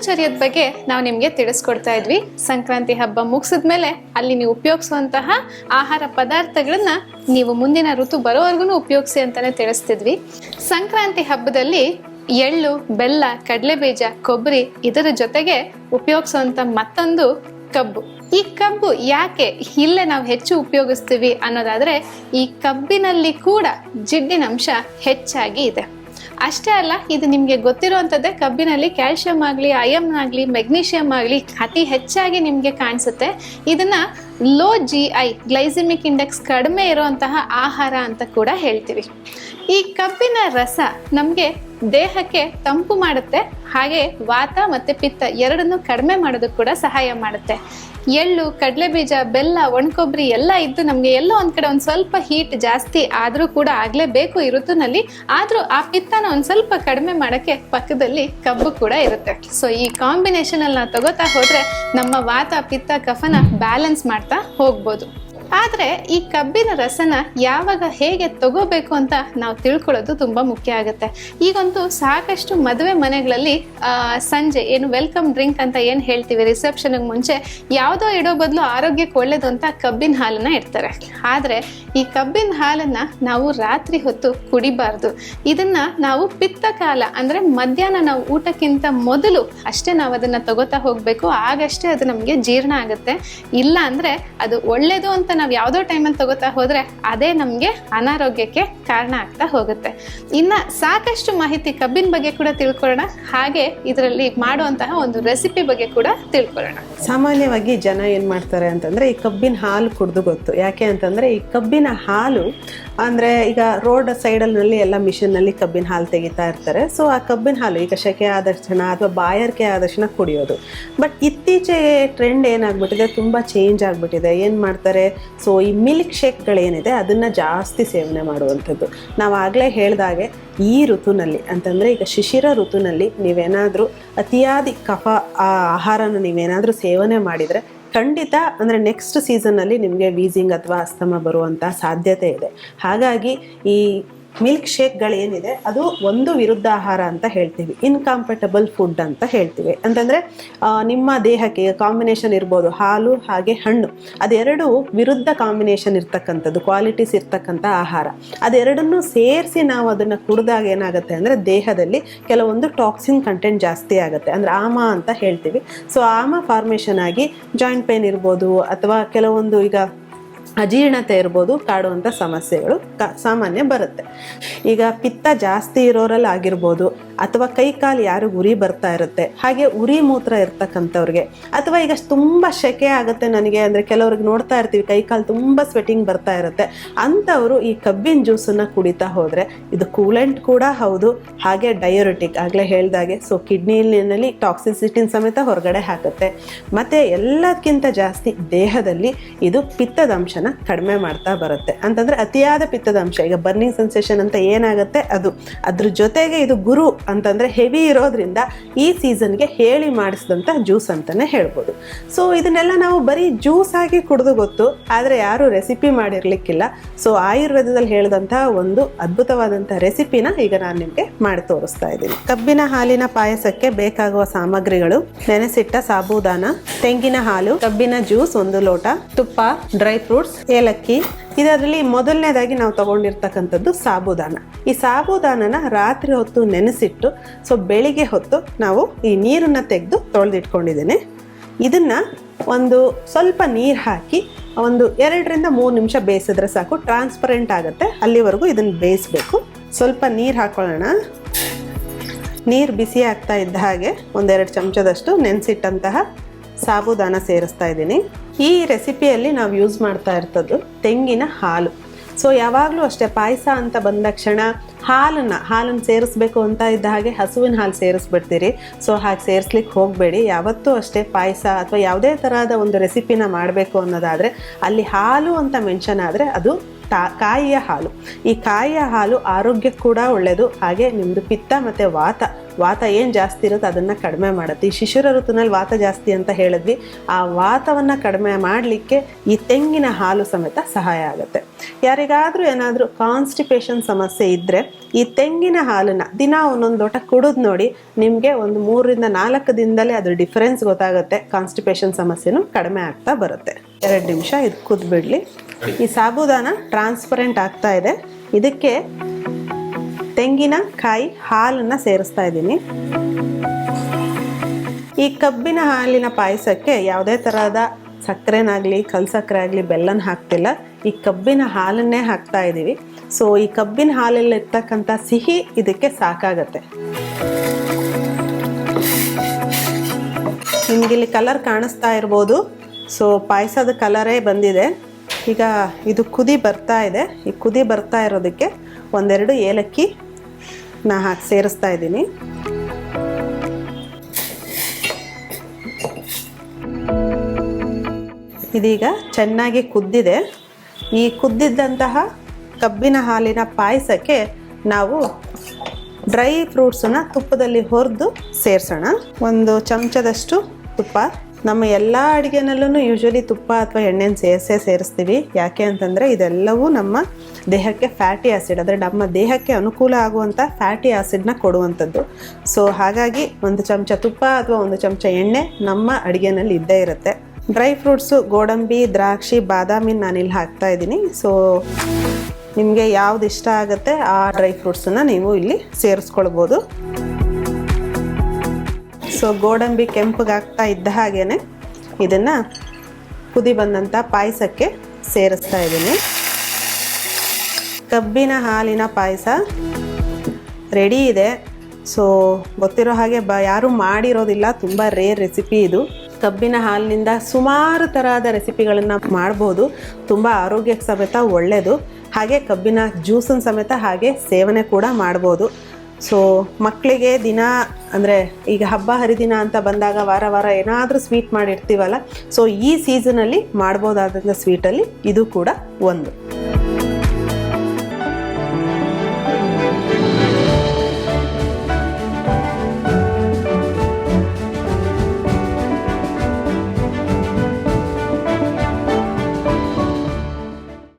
ದಿನಚರ್ಯದ ಬಗ್ಗೆ ನಾವು ನಿಮಗೆ ತಿಳಿಸ್ಕೊಡ್ತಾ ಇದ್ವಿ. ಸಂಕ್ರಾಂತಿ ಹಬ್ಬ ಮುಗಿಸಿದ್ಮೇಲೆ ಅಲ್ಲಿ ನೀವು ಉಪಯೋಗಿಸುವಂತಹ ಆಹಾರ ಪದಾರ್ಥಗಳನ್ನ ನೀವು ಮುಂದಿನ ಋತು ಬರೋವರೆಗೂ ಉಪಯೋಗಿಸಿ ಅಂತಾನೆ ತಿಳಿಸ್ತಿದ್ವಿ. ಸಂಕ್ರಾಂತಿ ಹಬ್ಬದಲ್ಲಿ ಎಳ್ಳು, ಬೆಲ್ಲ ಕಡಲೆ ಬೀಜ ಕೊಬ್ಬರಿ ಇದರ ಜೊತೆಗೆ ಉಪಯೋಗಿಸುವಂತ ಮತ್ತೊಂದು ಕಬ್ಬು. ಈ ಕಬ್ಬು ಯಾಕೆ ಇಲ್ಲೇ ನಾವು ಹೆಚ್ಚು ಉಪಯೋಗಿಸ್ತೀವಿ ಅನ್ನೋದಾದ್ರೆ ಈ ಕಬ್ಬಿನಲ್ಲಿ ಕೂಡ ಜಿಡ್ಡಿನ ಅಂಶ ಹೆಚ್ಚಾಗಿ ಇದೆ. ಅಷ್ಟೇ ಅಲ್ಲ, ಇದು ನಿಮಗೆ ಗೊತ್ತಿರುವಂಥದ್ದೇ ಕಬ್ಬಿನಲ್ಲಿ ಕ್ಯಾಲ್ಶಿಯಂ ಆಗಲಿ ಅಯಮ್ ಆಗಲಿ, ಮೆಗ್ನೀಷಿಯಂ ಆಗಲಿ ಅತಿ ಹೆಚ್ಚಾಗಿ ನಿಮಗೆ ಕಾಣಿಸುತ್ತೆ. ಇದನ್ನು low G I glycemic index ಕಡಿಮೆ ಇರುವಂತಹ ಆಹಾರ ಅಂತ ಕೂಡ ಹೇಳ್ತೀವಿ. ಈ ಕಬ್ಬಿನ ರಸ ನಮಗೆ ದೇಹಕ್ಕೆ ತಂಪು ಮಾಡುತ್ತೆ, ಹಾಗೆ ವಾತ ಮತ್ತು ಪಿತ್ತ ಎರಡನ್ನೂ ಕಡಿಮೆ ಮಾಡೋದಕ್ಕೆ ಕೂಡ ಸಹಾಯ ಮಾಡುತ್ತೆ. ಎಳ್ಳು ಕಡಲೆ ಬೀಜ ಬೆಲ್ಲ, ಒಣಕೊಬ್ಬರಿ ಎಲ್ಲ ಇದ್ದು ನಮಗೆ ಎಲ್ಲೋ ಒಂದು ಕಡೆ ಒಂದು ಸ್ವಲ್ಪ ಹೀಟ್ ಜಾಸ್ತಿ ಆದರೂ ಕೂಡ ಆಗಲೇಬೇಕು ಈ ಋತುನಲ್ಲಿ. ಆದರೂ ಆ ಪಿತ್ತನ ಒಂದು ಸ್ವಲ್ಪ ಕಡಿಮೆ ಮಾಡೋಕ್ಕೆ ಪಕ್ಕದಲ್ಲಿ ಕಬ್ಬು ಕೂಡ ಇರುತ್ತೆ. ಸೊ ಈ ಕಾಂಬಿನೇಷನ್ ಅಲ್ಲಿ ನಾವು ತಗೋತಾ ಹೋದರೆ ನಮ್ಮ ವಾತ, ಪಿತ್ತ, ಕಫನ ಬ್ಯಾಲೆನ್ಸ್ ಮಾಡ್ತಾ ಹೋಗ್ಬೋದು. ಆದರೆ ಈ ಕಬ್ಬಿನ ರಸನ ಯಾವಾಗ ಹೇಗೆ ತಗೋಬೇಕು ಅಂತ ನಾವು ತಿಳ್ಕೊಳ್ಳೋದು ತುಂಬ ಮುಖ್ಯ ಆಗುತ್ತೆ. ಈಗಂತೂ ಸಾಕಷ್ಟು ಮದುವೆ ಮನೆಗಳಲ್ಲಿ ಸಂಜೆ ಏನು ವೆಲ್ಕಮ್ ಡ್ರಿಂಕ್ ಅಂತ ಏನು ಹೇಳ್ತೀವಿ ರಿಸೆಪ್ಷನ್ಗೆ ಮುಂಚೆ ಯಾವುದೋ ಇಡೋ ಬದಲು ಆರೋಗ್ಯಕ್ಕೆ ಒಳ್ಳೇದು ಅಂತ ಕಬ್ಬಿನ ಹಾಲನ್ನ ಇಡ್ತಾರೆ. ಆದರೆ ಈ ಕಬ್ಬಿನ ಹಾಲನ್ನು ನಾವು ರಾತ್ರಿ ಹೊತ್ತು ಕುಡಿಬಾರ್ದು. ಇದನ್ನ ನಾವು ಪಿತ್ತ ಕಾಲ, ಅಂದರೆ ಮಧ್ಯಾಹ್ನ ನಾವು ಊಟಕ್ಕಿಂತ ಮೊದಲು ಅಷ್ಟೇ ನಾವು ಅದನ್ನ ತಗೋತಾ ಹೋಗಬೇಕು, ಆಗಷ್ಟೇ ಅದು ನಮಗೆ ಜೀರ್ಣ ಆಗುತ್ತೆ. ಇಲ್ಲ ಅಂದರೆ ಅದು ಒಳ್ಳೆಯದು ಅಂತ ನಾವು ಯಾವುದೋ ಟೈಮಲ್ಲಿ ತಗೋತಾ ಹೋದರೆ ಅದೇ ನಮಗೆ ಅನಾರೋಗ್ಯಕ್ಕೆ ಕಾರಣ ಆಗ್ತಾ ಹೋಗುತ್ತೆ. ಇನ್ನು ಸಾಕಷ್ಟು ಮಾಹಿತಿ ಕಬ್ಬಿನ ಬಗ್ಗೆ ಕೂಡ ತಿಳ್ಕೊಳ್ಳೋಣ. ಹಾಗೆ ಇದರಲ್ಲಿ ಮಾಡುವಂತಹ ಒಂದು ರೆಸಿಪಿ ಬಗ್ಗೆ ಕೂಡ ತಿಳ್ಕೊಳ್ಳೋಣ. ಸಾಮಾನ್ಯವಾಗಿ ಜನ ಏನು ಮಾಡ್ತಾರೆ ಅಂತಂದರೆ ಈ ಕಬ್ಬಿನ ಹಾಲು ಕುಡ್ದು ಗೊತ್ತು. ಯಾಕೆ ಅಂತಂದರೆ ಈ ಕಬ್ಬಿನ ಹಾಲು ಅಂದರೆ ಈಗ ರೋಡ್ ಸೈಡಲ್ನಲ್ಲಿ ಎಲ್ಲ ಮಿಷಿನ್ನಲ್ಲಿ ಕಬ್ಬಿನ ಹಾಲು ತೆಗಿತಾ ಇರ್ತಾರೆ. ಸೊ ಆ ಕಬ್ಬಿನ ಹಾಲು ಈಗ ಸೆಕೆ ಆದ ತಕ್ಷಣ ಅಥವಾ ಬಾಯರ್ಕೆ ಆದ ತಕ್ಷಣ ಕುಡಿಯೋದು. ಬಟ್ ಇತ್ತೀಚೆಗೆ ಟ್ರೆಂಡ್ ಏನಾಗ್ಬಿಟ್ಟಿದೆ, ತುಂಬ ಚೇಂಜ್ ಆಗಿಬಿಟ್ಟಿದೆ. ಏನು ಮಾಡ್ತಾರೆ? ಸೊ ಈ ಮಿಲ್ಕ್ ಶೇಕ್ಗಳೇನಿದೆ ಅದನ್ನು ಜಾಸ್ತಿ ಸೇವನೆ ಮಾಡುವಂಥದ್ದು. ನಾವು ಆಗಲೇ ಹೇಳಿದಾಗೆ ಈ ಋತುನಲ್ಲಿ ಅಂತಂದರೆ ಈಗ ಶಿಶಿರ ಋತುನಲ್ಲಿ ನೀವೇನಾದರೂ ಅತಿಯಾದಿ ಕಫ, ಆ ಆಹಾರನ ನೀವೇನಾದರೂ ಸೇವನೆ ಮಾಡಿದರೆ ಖಂಡಿತ ಅಂದರೆ ನೆಕ್ಸ್ಟ್ ಸೀಸನ್ನಲ್ಲಿ ನಿಮಗೆ ವೀಸಿಂಗ್ ಅಥವಾ ಅಸ್ತಮ ಬರುವಂಥ ಸಾಧ್ಯತೆ ಇದೆ. ಹಾಗಾಗಿ ಈ ಮಿಲ್ಕ್ ಶೇಕ್ಗಳೇನಿದೆ ಅದು ಒಂದು ವಿರುದ್ಧ ಆಹಾರ ಅಂತ ಹೇಳ್ತೀವಿ. ಇನ್ಕಾಂಪಟಬಲ್ ಫುಡ್ ಅಂತ ಹೇಳ್ತೀವಿ. ಅಂತಂದರೆ ನಿಮ್ಮ ದೇಹಕ್ಕೆ ಕಾಂಬಿನೇಷನ್ ಇರ್ಬೋದು, ಹಾಲು ಹಾಗೆ ಹಣ್ಣು. ಅದೆರಡು ವಿರುದ್ಧ ಕಾಂಬಿನೇಷನ್ ಇರ್ತಕ್ಕಂಥದ್ದು ಕ್ವಾಲಿಟೀಸ್ ಇರ್ತಕ್ಕಂಥ ಆಹಾರ. ಅದೆರಡನ್ನೂ ಸೇರಿಸಿ ನಾವು ಅದನ್ನು ಕುಡಿದಾಗ ಏನಾಗುತ್ತೆ ಅಂದರೆ, ದೇಹದಲ್ಲಿ ಕೆಲವೊಂದು ಟಾಕ್ಸಿನ್ ಕಂಟೆಂಟ್ ಜಾಸ್ತಿ ಆಗುತ್ತೆ. ಅಂದರೆ ಆಮ ಅಂತ ಹೇಳ್ತೀವಿ. ಸೊ ಆಮ ಫಾರ್ಮೇಷನ್ ಆಗಿ ಜಾಯಿಂಟ್ ಪೇನ್ ಇರ್ಬೋದು, ಅಥವಾ ಕೆಲವೊಂದು ಈಗ ಅಜೀರ್ಣತೆ ಇರ್ಬೋದು ಕಾಡುವಂಥ ಸಮಸ್ಯೆಗಳು ಕ, ಸಾಮಾನ್ಯ ಬರುತ್ತೆ. ಈಗ ಪಿತ್ತ ಜಾಸ್ತಿ ಇರೋರಲ್ಲಿ ಆಗಿರ್ಬೋದು, ಅಥವಾ ಕೈ ಕಾಲು ಯಾರು ಉರಿ ಬರ್ತಾ ಇರುತ್ತೆ, ಹಾಗೆ ಉರಿ ಮೂತ್ರ ಇರ್ತಕ್ಕಂಥವ್ರಿಗೆ, ಅಥವಾ ಈಗ ತುಂಬ ಸೆಕೆ ಆಗುತ್ತೆ ನನಗೆ, ಅಂದರೆ ಕೆಲವ್ರಿಗೆ ನೋಡ್ತಾ ಇರ್ತೀವಿ, ಕೈ ಕಾಲು ತುಂಬ ಸ್ವೆಟಿಂಗ್ ಬರ್ತಾ ಇರುತ್ತೆ, ಅಂಥವರು ಈ ಕಬ್ಬಿನ ಜ್ಯೂಸನ್ನು ಕುಡಿತಾ ಹೋದರೆ, ಇದು ಕೂಲೆಂಟ್ ಕೂಡ ಹೌದು, ಹಾಗೆ ಡಯೋರೆಟಿಕ್ ಆಗಲೇ ಹೇಳ್ದಾಗೆ ಸೊ ಕಿಡ್ನಿನಲ್ಲಿ ಟಾಕ್ಸಿಸಿಟಿನ ಸಮೇತ ಹೊರಗಡೆ ಹಾಕುತ್ತೆ. ಮತ್ತು ಎಲ್ಲದಕ್ಕಿಂತ ಜಾಸ್ತಿ ದೇಹದಲ್ಲಿ ಇದು ಪಿತ್ತದ ಅಂಶನ ಕಡಿಮೆ ಮಾಡ್ತಾ ಬರುತ್ತೆ. ಅಂತಂದರೆ ಅತಿಯಾದ ಪಿತ್ತದ ಅಂಶ, ಈಗ ಬರ್ನಿಂಗ್ ಸೆನ್ಸೇಷನ್ ಅಂತ ಏನಾಗುತ್ತೆ? ಅದು ಅದ್ರ ಜೊತೆಗೆ ಇದು ಗುರು ಅಂತಂದರೆ ಹೆವಿ ಇರೋದ್ರಿಂದ ಈ ಸೀಸನ್ಗೆ ಹೇಳಿ ಮಾಡಿಸಿದಂಥ ಜ್ಯೂಸ್ ಅಂತಲೇ ಹೇಳ್ಬೋದು. ಸೊ ಇದನ್ನೆಲ್ಲ ನಾವು ಬರೀ ಜ್ಯೂಸ್ ಆಗಿ ಕುಡಿದು ಗೊತ್ತು, ಆದರೆ ಯಾರು ರೆಸಿಪಿ ಮಾಡಿರ್ಲಿಕ್ಕಿಲ್ಲ. ಸೊ ಆಯುರ್ವೇದದಲ್ಲಿ ಹೇಳಿದಂಥ ಒಂದು ಅದ್ಭುತವಾದಂಥ ರೆಸಿಪಿನ ಈಗ ನಾನು ನಿಮಗೆ ಮಾಡಿ ತೋರಿಸ್ತಾ ಇದ್ದೀನಿ. ಕಬ್ಬಿನ ಹಾಲಿನ ಪಾಯಸಕ್ಕೆ ಬೇಕಾಗುವ ಸಾಮಗ್ರಿಗಳು, ನೆನೆಸಿಟ್ಟ ಸಾಬೂದಾನ, ತೆಂಗಿನ ಹಾಲು, ಕಬ್ಬಿನ ಜ್ಯೂಸ್ ಒಂದು ಲೋಟ, ತುಪ್ಪ ಡ್ರೈ ಫ್ರೂಟ್ಸ್ ಏಲಕ್ಕಿ. ಇದರಲ್ಲಿ ಮೊದಲನೇದಾಗಿ ನಾವು ತಗೊಂಡಿರ್ತಕ್ಕಂಥದ್ದು ಸಾಬುದಾನ. ಈ ಸಾಬುದಾನನ ರಾತ್ರಿ ಹೊತ್ತು ನೆನೆಸಿಟ್ಟು, ಸೊ ಬೆಳಿಗ್ಗೆ ಹೊತ್ತು ನಾವು ಈ ನೀರನ್ನು ತೆಗೆದು ತೊಳೆದಿಟ್ಕೊಂಡಿದ್ದೇನೆ. ಇದನ್ನು ಒಂದು ಸ್ವಲ್ಪ ನೀರು ಹಾಕಿ, ಒಂದು ಎರಡರಿಂದ ಮೂರು ನಿಮಿಷ ಬೇಯಿಸಿದ್ರೆ ಸಾಕು ಟ್ರಾನ್ಸ್ಪರೆಂಟ್ ಆಗುತ್ತೆ. ಅಲ್ಲಿವರೆಗೂ ಇದನ್ನು ಬೇಯಿಸ್ಬೇಕು. ಸ್ವಲ್ಪ ನೀರು ಹಾಕೊಳ್ಳೋಣ. ನೀರು ಬಿಸಿ ಆಗ್ತಾ ಇದ್ದ ಹಾಗೆ ಒಂದೆರಡು ಚಮಚದಷ್ಟು ನೆನೆಸಿಟ್ಟಂತಹ ಸಾಬೂದಾನ ಸೇರಿಸ್ತಾ ಇದ್ದೀನಿ. ಈ ರೆಸಿಪಿಯಲ್ಲಿ ನಾವು ಯೂಸ್ ಮಾಡ್ತಾ ಇರ್ತದ್ದು ತೆಂಗಿನ ಹಾಲು. ಸೊ ಯಾವಾಗಲೂ ಅಷ್ಟೇ ಪಾಯಸ ಅಂತ ಬಂದ ಕ್ಷಣ ಹಾಲನ್ನು ಹಾಲನ್ನು ಸೇರಿಸ್ಬೇಕು ಅಂತ ಇದ್ದ ಹಾಗೆ ಹಸುವಿನ ಹಾಲು ಸೇರಿಸ್ಬಿಡ್ತೀರಿ. ಸೊ ಹಾಗೆ ಸೇರಿಸ್ಲಿಕ್ಕೆ ಹೋಗಬೇಡಿ. ಯಾವತ್ತೂ ಅಷ್ಟೇ ಪಾಯಸ ಅಥವಾ ಯಾವುದೇ ಥರದ ಒಂದು ರೆಸಿಪಿನ ಮಾಡಬೇಕು ಅನ್ನೋದಾದರೆ ಅಲ್ಲಿ ಹಾಲು ಅಂತ ಮೆನ್ಷನ್ ಆದರೆ ಅದು ತಾ, ಕಾಯಿಯ ಹಾಲು. ಈ ಕಾಯಿಯ ಹಾಲು ಆರೋಗ್ಯಕ್ಕೆ ಕೂಡ ಒಳ್ಳೆಯದು ಹಾಗೆ ನಿಮ್ಮದು ಪಿತ್ತ ಮತ್ತು ವಾತ ವಾತ ಏನು ಜಾಸ್ತಿ ಇರುತ್ತೆ ಅದನ್ನು ಕಡಿಮೆ ಮಾಡುತ್ತೆ. ಈ ಶಿಶುರ ಋತುನಲ್ಲಿ ವಾತ ಜಾಸ್ತಿ ಅಂತ ಹೇಳಿದ್ವಿ. ಆ ವಾತವನ್ನು ಕಡಿಮೆ ಮಾಡಲಿಕ್ಕೆ ಈ ತೆಂಗಿನ ಹಾಲು ಸಮೇತ ಸಹಾಯ ಆಗುತ್ತೆ. ಯಾರಿಗಾದರೂ ಏನಾದರೂ ಕಾನ್ಸ್ಟಿಪೇಷನ್ ಸಮಸ್ಯೆ ಇದ್ದರೆ ಈ ತೆಂಗಿನ ಹಾಲನ್ನು ದಿನ ಒಂದೊಂದು ಲೋಟ ಕುಡಿದು ನೋಡಿ ನಿಮಗೆ ಒಂದು ಮೂರರಿಂದ ನಾಲ್ಕು ದಿನದಲ್ಲೇ ಅದ್ರ ಡಿಫರೆನ್ಸ್ ಗೊತ್ತಾಗುತ್ತೆ. ಕಾನ್ಸ್ಟಿಪೇಷನ್ ಸಮಸ್ಯೆನೂ ಕಡಿಮೆ ಆಗ್ತಾ ಬರುತ್ತೆ. ಎರಡು ನಿಮಿಷ ಇದು ಕುದ್ಬಿಡ್ಲಿ. ಈ ಸಾಬುದಾನ ಟ್ರಾನ್ಸ್ಪರೆಂಟ್ ಆಗ್ತಾ ಇದೆ. ಇದಕ್ಕೆ ತೆಂಗಿನ ಕಾಯಿ ಹಾಲನ್ನು ಸೇರಿಸ್ತಾ ಇದ್ದೀನಿ. ಈ ಕಬ್ಬಿನ ಹಾಲಿನ ಪಾಯಸಕ್ಕೆ ಯಾವುದೇ ಥರದ ಸಕ್ಕರೆನಾಗಲಿ, ಕಲ್ ಸಕ್ಕರೆ ಆಗಲಿ ಬೆಲ್ಲನ ಹಾಕ್ತಿಲ್ಲ. ಈ ಕಬ್ಬಿನ ಹಾಲನ್ನೇ ಹಾಕ್ತಾ ಇದ್ದೀವಿ. ಸೊ ಈ ಕಬ್ಬಿನ ಹಾಲಲ್ಲಿರ್ತಕ್ಕಂಥ ಸಿಹಿ ಇದಕ್ಕೆ ಸಾಕಾಗತ್ತೆ. ನಿಮ್ಗೆ ಇಲ್ಲಿ ಕಲರ್ ಕಾಣಿಸ್ತಾ ಇರ್ಬೋದು. ಸೊ ಪಾಯಸದ ಕಲರೇ ಬಂದಿದೆ. ಈಗ ಇದು ಕುದಿ ಬರ್ತಾ ಇದೆ. ಈ ಕುದಿ ಬರ್ತಾ ಇರೋದಕ್ಕೆ ಒಂದೆರಡು ಏಲಕ್ಕಿ ನಾ ಹಾಕಿ ಸೇರಿಸ್ತಾ ಇದ್ದೀನಿ. ಇದೀಗ ಚೆನ್ನಾಗಿ ಕುದ್ದಿದೆ. ಈ ಕುದ್ದಿದ್ದಂತಹ ಕಬ್ಬಿನ ಹಾಲಿನ ಪಾಯಸಕ್ಕೆ ನಾವು ಡ್ರೈ ಫ್ರೂಟ್ಸನ್ನು ತುಪ್ಪದಲ್ಲಿ ಹುರಿದು ಸೇರಿಸೋಣ. ಒಂದು ಚಮಚದಷ್ಟು ತುಪ್ಪ ನಮ್ಮ ಎಲ್ಲ ಅಡುಗೆನಲ್ಲೂ ಯೂಶ್ವಲಿ ತುಪ್ಪ ಅಥವಾ ಎಣ್ಣೆನ ಸೇರಿಸೇ ಸೇರಿಸ್ತೀವಿ. ಯಾಕೆ ಅಂತಂದರೆ ಇದೆಲ್ಲವೂ ನಮ್ಮ ದೇಹಕ್ಕೆ ಫ್ಯಾಟಿ ಆ್ಯಸಿಡ್ ಅಂದರೆ ನಮ್ಮ ದೇಹಕ್ಕೆ ಅನುಕೂಲ ಆಗುವಂಥ ಫ್ಯಾಟಿ ಆ್ಯಸಿಡ್ನ ಕೊಡುವಂಥದ್ದು. ಸೊ ಹಾಗಾಗಿ ಒಂದು ಚಮಚ ತುಪ್ಪ ಅಥವಾ ಒಂದು ಚಮಚ ಎಣ್ಣೆ ನಮ್ಮ ಅಡುಗೆನಲ್ಲಿ ಇದ್ದೇ ಇರುತ್ತೆ. ಡ್ರೈ ಫ್ರೂಟ್ಸು ಗೋಡಂಬಿ, ದ್ರಾಕ್ಷಿ ಬಾದಾಮಿನ ನಾನಿಲ್ಲಿ ಹಾಕ್ತಾ ಇದ್ದೀನಿ. ಸೊ ನಿಮಗೆ ಯಾವ್ದು ಇಷ್ಟ ಆಗುತ್ತೆ ಆ ಡ್ರೈ ಫ್ರೂಟ್ಸನ್ನು ನೀವು ಇಲ್ಲಿ ಸೇರಿಸ್ಕೊಳ್ಬೋದು. ಸೊ ಗೋಡಂಬಿ ಕೆಂಪಗಾಗ್ತಾ ಇದ್ದ ಹಾಗೇನೆ ಇದನ್ನು ಕುದಿ ಬಂದಂಥ ಪಾಯಸಕ್ಕೆ ಸೇರಿಸ್ತಾ ಇದ್ದೀನಿ. ಕಬ್ಬಿನ ಹಾಲಿನ ಪಾಯಸ ರೆಡಿ ಇದೆ. ಸೊ ಗೊತ್ತಿರೋ ಹಾಗೆ ಬ, ಯಾರೂ ಮಾಡಿರೋದಿಲ್ಲ. ತುಂಬ ರೇರ್ ರೆಸಿಪಿ ಇದು. ಕಬ್ಬಿನ ಹಾಲಿನಿಂದ ಸುಮಾರು ಥರದ ರೆಸಿಪಿಗಳನ್ನು ಮಾಡ್ಬೋದು. ತುಂಬ ಆರೋಗ್ಯಕ್ಕೆ ಸಮೇತ ಒಳ್ಳೆಯದು ಹಾಗೆ ಕಬ್ಬಿನ ಜ್ಯೂಸನ್ನು ಸಮೇತ ಹಾಗೆ ಸೇವನೆ ಕೂಡ ಮಾಡ್ಬೋದು. ಸೊ ಮಕ್ಕಳಿಗೆ ದಿನ, ಅಂದರೆ ಈಗ ಹಬ್ಬ ಹರಿದಿನ ಅಂತ ಬಂದಾಗ ವಾರ ವಾರ ಏನಾದರೂ ಸ್ವೀಟ್ ಮಾಡಿರ್ತೀವಲ್ಲ ಸೊ ಈ ಸೀಸನಲ್ಲಿ ಮಾಡ್ಬೋದಾದಂಥ ಸ್ವೀಟಲ್ಲಿ ಇದು ಕೂಡ ಒಂದು.